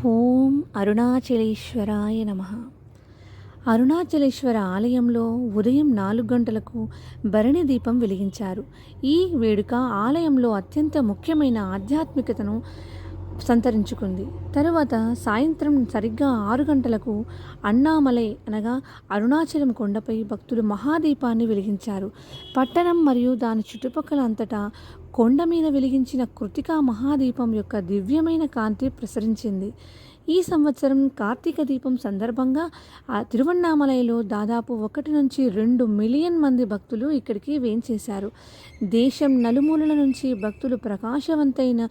ఓం అరుణాచలేశ్వరాయ నమ. అరుణాచలేశ్వర ఆలయంలో ఉదయం నాలుగు గంటలకు భరణి దీపం వెలిగించారు. ఈ వేడుక ఆలయంలో అత్యంత ముఖ్యమైన ఆధ్యాత్మికతను సంతరించుకుంది. తరువాత సాయంత్రం సరిగ్గా ఆరు గంటలకు అన్నామలై అనగా అరుణాచలం కొండపై భక్తులు మహాదీపాన్ని వెలిగించారు. పట్టణం మరియు దాని చుట్టుపక్కల అంతటా కొండ మీద వెలిగించిన కృతికా మహాదీపం యొక్క దివ్యమైన కాంతి ప్రసరించింది. ఈ సంవత్సరం కార్తీక దీపం సందర్భంగా ఆ తిరువన్నామలైలో దాదాపు ఒకటి నుంచి రెండు మిలియన్ మంది భక్తులు ఇక్కడికి వేంచేశారు. దేశం నలుమూలల నుంచి భక్తులు ప్రకాశవంతైన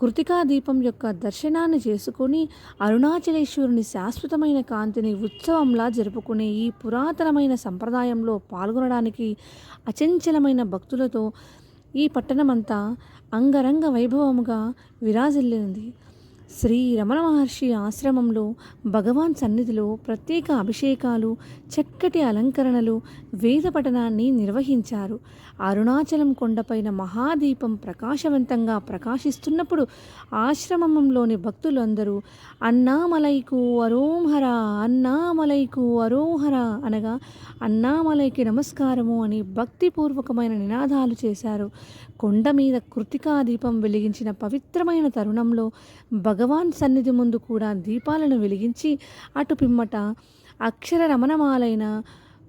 కృతికా దీపం యొక్క దర్శనాన్ని చేసుకుని అరుణాచలేశ్వరుని శాశ్వతమైన కాంతిని ఉత్సవంలా జరుపుకునే ఈ పురాతనమైన సంప్రదాయంలో పాల్గొనడానికి అచంచలమైన భక్తులతో ఈ పట్టణమంతా అంగరంగ వైభవముగా విరాజిల్లింది. శ్రీ రమణ మహర్షి ఆశ్రమంలో భగవాన్ సన్నిధిలో ప్రత్యేక అభిషేకాలు చక్కటి అలంకరణలు వేద పఠనాన్ని నిర్వహించారు. అరుణాచలం కొండపైన మహాదీపం ప్రకాశవంతంగా ప్రకాశిస్తున్నప్పుడు ఆశ్రమంలోని భక్తులందరూ అన్నామలైకు అరోహర అన్నామలైకు అరోహర అనగా అన్నామలైకి నమస్కారము అని భక్తిపూర్వకమైన నినాదాలు చేశారు. కొండ మీద కృతికా దీపం వెలిగించిన పవిత్రమైన తరుణంలో భగవాన్ సన్నిధి ముందు కూడా దీపాలను వెలిగించి అటు పిమ్మట అక్షర రమణమాలైన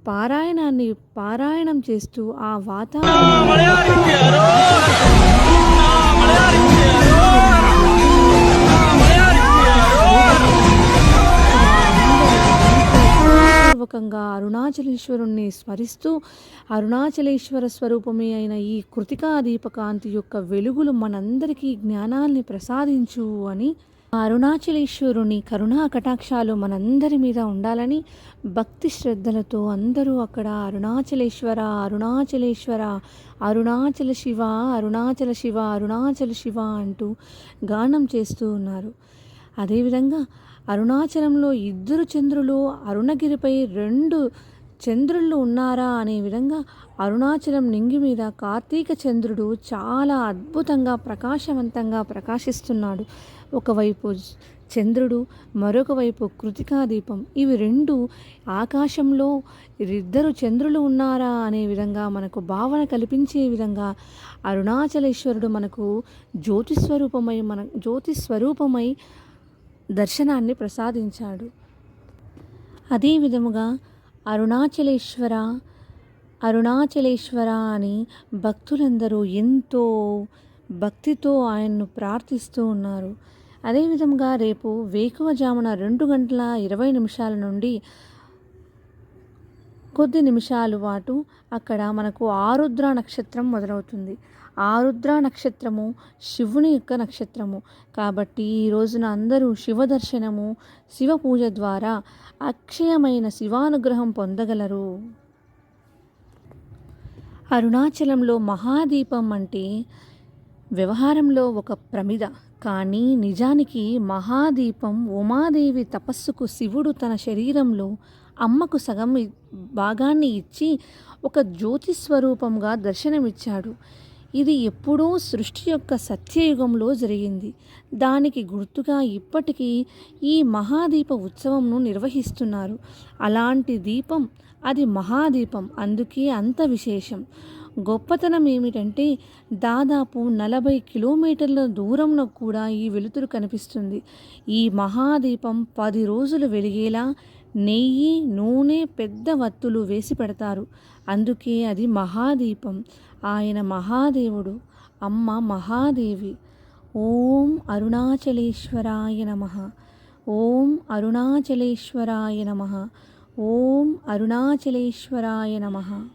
పారాయణాన్ని పారాయణం చేస్తూ ఆ వాతావరణం పూర్వకంగా అరుణాచలేశ్వరుణ్ణి స్మరిస్తూ అరుణాచలేశ్వర స్వరూపమే అయిన ఈ కృతికా దీపకాంతి యొక్క వెలుగులు మనందరికీ జ్ఞానాల్ని ప్రసాదించు అని అరుణాచలేశ్వరుని కరుణా కటాక్షాలు మనందరి మీద ఉండాలని భక్తి శ్రద్ధలతో అందరూ అక్కడ అరుణాచలేశ్వర అరుణాచలేశ్వర అరుణాచల శివ అరుణాచల శివ అరుణాచల శివ అంటూ గానం చేస్తూ ఉన్నారు. అదేవిధంగా అరుణాచలంలో ఇద్దరు చంద్రులు అరుణగిరిపై రెండు చంద్రుళ్ళు ఉన్నారా అనే విధంగా అరుణాచలం నింగి మీద కార్తీక చంద్రుడు చాలా అద్భుతంగా ప్రకాశవంతంగా ప్రకాశిస్తున్నాడు. ఒకవైపు చంద్రుడు మరొక వైపు కృతికా దీపం. ఇవి రెండు ఆకాశంలో ఇద్దరు చంద్రులు ఉన్నారా అనే విధంగా మనకు భావన కల్పించే విధంగా అరుణాచలేశ్వరుడు మనకు జ్యోతిస్వరూపమై మన జ్యోతిస్వరూపమై దర్శనాన్ని ప్రసాదించాడు. అదే విధముగా అరుణాచలేశ్వర అరుణాచలేశ్వర అని భక్తులందరూ ఎంతో భక్తితో ఆయన్ను ప్రార్థిస్తూ ఉన్నారు. అదేవిధంగా రేపు వేకువజామున రెండు గంటల ఇరవై నిమిషాల నుండి కొద్ది నిమిషాలు పాటు అక్కడ మనకు ఆరుద్ర నక్షత్రం మొదలవుతుంది. ఆరుద్ర నక్షత్రము శివుని యొక్క నక్షత్రము. కాబట్టి ఈ రోజున అందరూ శివ దర్శనము శివ పూజ ద్వారా అక్షయమైన శివానుగ్రహం పొందగలరు. అరుణాచలంలో మహాదీపం అంటే వ్యవహారంలో ఒక ప్రమిద. కానీ నిజానికి మహాదీపం ఉమాదేవి తపస్సుకు శివుడు తన శరీరంలో అమ్మకు సగం భాగాన్ని ఇచ్చి ఒక జ్యోతి స్వరూపంగా దర్శనమిచ్చాడు. ఇది ఎప్పుడో సృష్టి యొక్క సత్యయుగంలో జరిగింది. దానికి గుర్తుగా ఇప్పటికీ ఈ మహాదీప ఉత్సవంను నిర్వహిస్తున్నారు. అలాంటి దీపం అది మహాదీపం అందుకే అంత విశేషం. గొప్పతనం ఏమిటంటే దాదాపు నలభై కిలోమీటర్ల దూరంలో కూడా ఈ వెలుతురు కనిపిస్తుంది. ఈ మహాదీపం పది రోజులు వెలిగేలా నెయ్యి నూనె పెద్ద వత్తులు వేసి పెడతారు. అందుకే అది మహాదీపం. ఆయన మహాదేవుడు అమ్మ మహాదేవి. ఓం అరుణాచలేశ్వరాయ నమ. ఓం అరుణాచలేశ్వరాయ నమ. ఓం అరుణాచలేశ్వరాయ నమ.